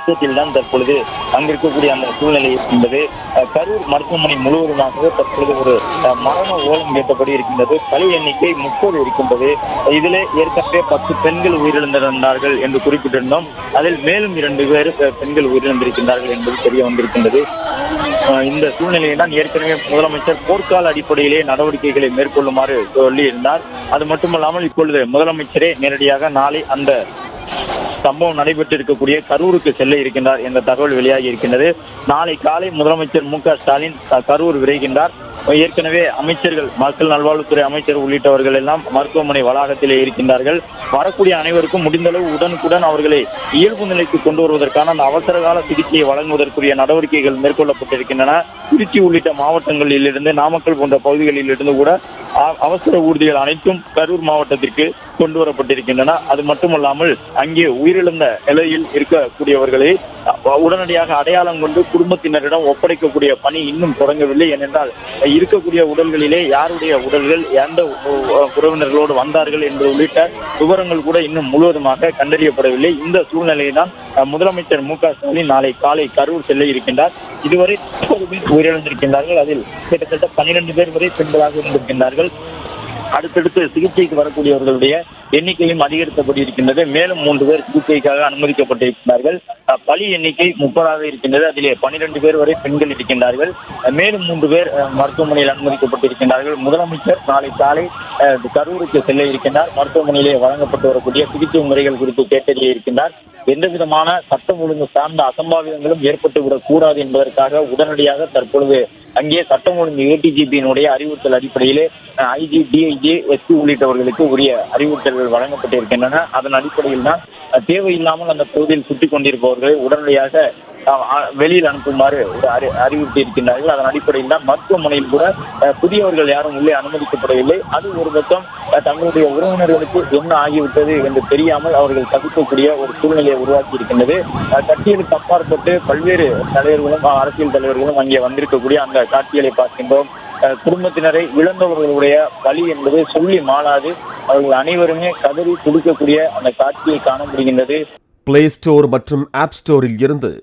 அச்சத்தில் தான் தற்பொழுது அங்கிருக்கக்கூடிய அந்த சூழ்நிலை இருக்கின்றது. கரூர் மருத்துவமனை முழுவதுமாக தற்பொழுது ஒரு மரண ஓலம் கேட்டபடி இருக்கின்றது. பலி எண்ணிக்கை முப்பது இருக்கின்றது. இதிலே ஏற்கனவே பத்து பெண்கள் உயிரிழந்திருந்தார்கள் என்று குறிப்பிட்டிருந்தோம். அதில் மேலும் இரண்டு பேர் பெண்கள் உயிரிழந்திருக்கின்றார்கள் என்பது தெரிய வந்திருக்கின்றது. இந்த சூழ்நிலையை தான் ஏற்கனவே முதலமைச்சர் போர்க்கால அடிப்படையிலே நடவடிக்கைகளை மேற்கொள்ளுமாறு சொல்லியிருந்தார். அது மட்டுமல்லாமல் இப்பொழுது முதலமைச்சரே நேரடியாக நாளை அந்த சம்பவம் நடைபெற்றிருக்கக்கூடிய கரூருக்கு செல்ல இருக்கின்றார் என்ற தகவல் வெளியாகி இருக்கின்றது. நாளை காலை முதலமைச்சர் மு க ஸ்டாலின் கரூர் விரைகின்றார். ஏற்கனவே அமைச்சர்கள் மக்கள் நல்வாழ்வுத்துறை அமைச்சர் உள்ளிட்டவர்கள் எல்லாம் மருத்துவமனை வளாகத்திலே இருக்கின்றார்கள். வரக்கூடிய அனைவருக்கும் முடிந்தளவு உடனுக்குடன் அவர்களை இயல்பு நிலைக்கு கொண்டு வருவதற்கான அந்த அவசர கால சிகிச்சையை வழங்குவதற்குரிய நடவடிக்கைகள் மேற்கொள்ளப்பட்டிருக்கின்றன. திருச்சி உள்ளிட்ட மாவட்டங்களில் இருந்து நாமக்கல் போன்ற பகுதிகளிலிருந்து கூட அவசர ஊர்திகள் அனைத்தும் கரூர் மாவட்டத்திற்கு கொண்டு வரப்பட்டிருக்கின்றன. அது மட்டுமல்லாமல் அங்கே உயிரிழந்த நிலையில் இருக்கக்கூடியவர்களை உடனடியாக அடையாளம் கொண்டு குடும்பத்தினரிடம் ஒப்படைக்கக்கூடிய பணி இன்னும் தொடங்கவில்லை. ஏனென்றால் இருக்கக்கூடிய உடல்களிலே யாருடைய உடல்கள் எந்த உறவினர்களோடு வந்தார்கள் என்று உள்ளிட்ட விவரங்கள் கூட இன்னும் முழுவதுமாக கண்டறியப்படவில்லை. இந்த சூழ்நிலையில்தான் முதலமைச்சர் மு க ஸ்டாலின் நாளை காலை கரூர் செல்ல இருக்கின்றார். இதுவரை முப்பது பேர் உயிரிழந்திருக்கின்றார்கள். அதில் கிட்டத்தட்ட பன்னிரண்டு பேர் வரை பெண்களாக இருந்திருக்கின்றார்கள். அடுத்தடுத்து சிகிச்சைக்கு வரக்கூடியவர்களுடைய எண்ணிக்கையும் அதிகரித்தபடி இருக்கின்றது. மேலும் மூன்று பேர் சிகிச்சைக்காக அனுமதிக்கப்பட்டிருக்கிறார்கள். பலி எண்ணிக்கை முப்பதாக இருக்கின்றது. அதிலே பனிரெண்டு பேர் வரை பெண்கள் இருக்கின்றார்கள். மேலும் மூன்று பேர் மருத்துவமனையில் அனுமதிக்கப்பட்டிருக்கின்றார்கள். முதலமைச்சர் நாளை காலை கரூருக்கு செல்ல இருக்கின்றார். மருத்துவமனையிலே வழங்கப்பட்டு வரக்கூடிய சிகிச்சை முறைகள் குறித்து கேட்டறிய இருக்கின்றார். எந்த விதமான சட்டம் ஒழுங்கு சார்ந்த அசம்பாவிதங்களும் ஏற்பட்டுவிடக் கூடாது என்பதற்காக உடனடியாக தற்பொழுது அங்கே சட்டம் ஒழுங்கு ஏடிஜிபியினுடைய அறிவுறுத்தல் அடிப்படையிலே ஐஜி டிஐஜி எஸ்பி உள்ளிட்டவர்களுக்கு உரிய அறிவுறுத்தல்கள் வழங்கப்பட்டிருக்கின்றன. அதன் அடிப்படையில் தான் தேவையில்லாமல் அந்த பகுதியில் சுற்றிக் கொண்டிருப்பவர்களை உடனடியாக வெளியில் அனுப்புமாறு ஒரு அறி- அறிவுறுத்தி இருக்கின்றார்கள். அதன் அடிப்படையில் தான் மருத்துவமனையில் கூட புதியவர்கள் யாரும் உள்ளே அனுமதிக்கப்படவில்லை. அது ஒரு பக்கம் அஹ், தங்களுடைய உறவினர்களுக்கு என்ன ஆகிவிட்டது என்று தெரியாமல் அவர்கள் தவிர்க்கக்கூடிய ஒரு சூழ்நிலையை உருவாக்கி இருக்கின்றது. கட்சியில் கட்சிகளுக்கு அப்பாற்பட்டு பல்வேறு தலைவர்களும் அரசியல் தலைவர்களும் அங்கே வந்திருக்கக்கூடிய அந்த காட்சிகளை பார்க்கின்றோம். குடும்பத்தினரை இழந்தவர்களுடைய வழி என்பது சொல்லி மாளாது. அவர்கள் அனைவருமே கதறி துடிக்கக்கூடிய அந்த காட்சியை காண முடிகின்றது. பிளே ஸ்டோர் மற்றும் ஆப் ஸ்டோரில் இருந்து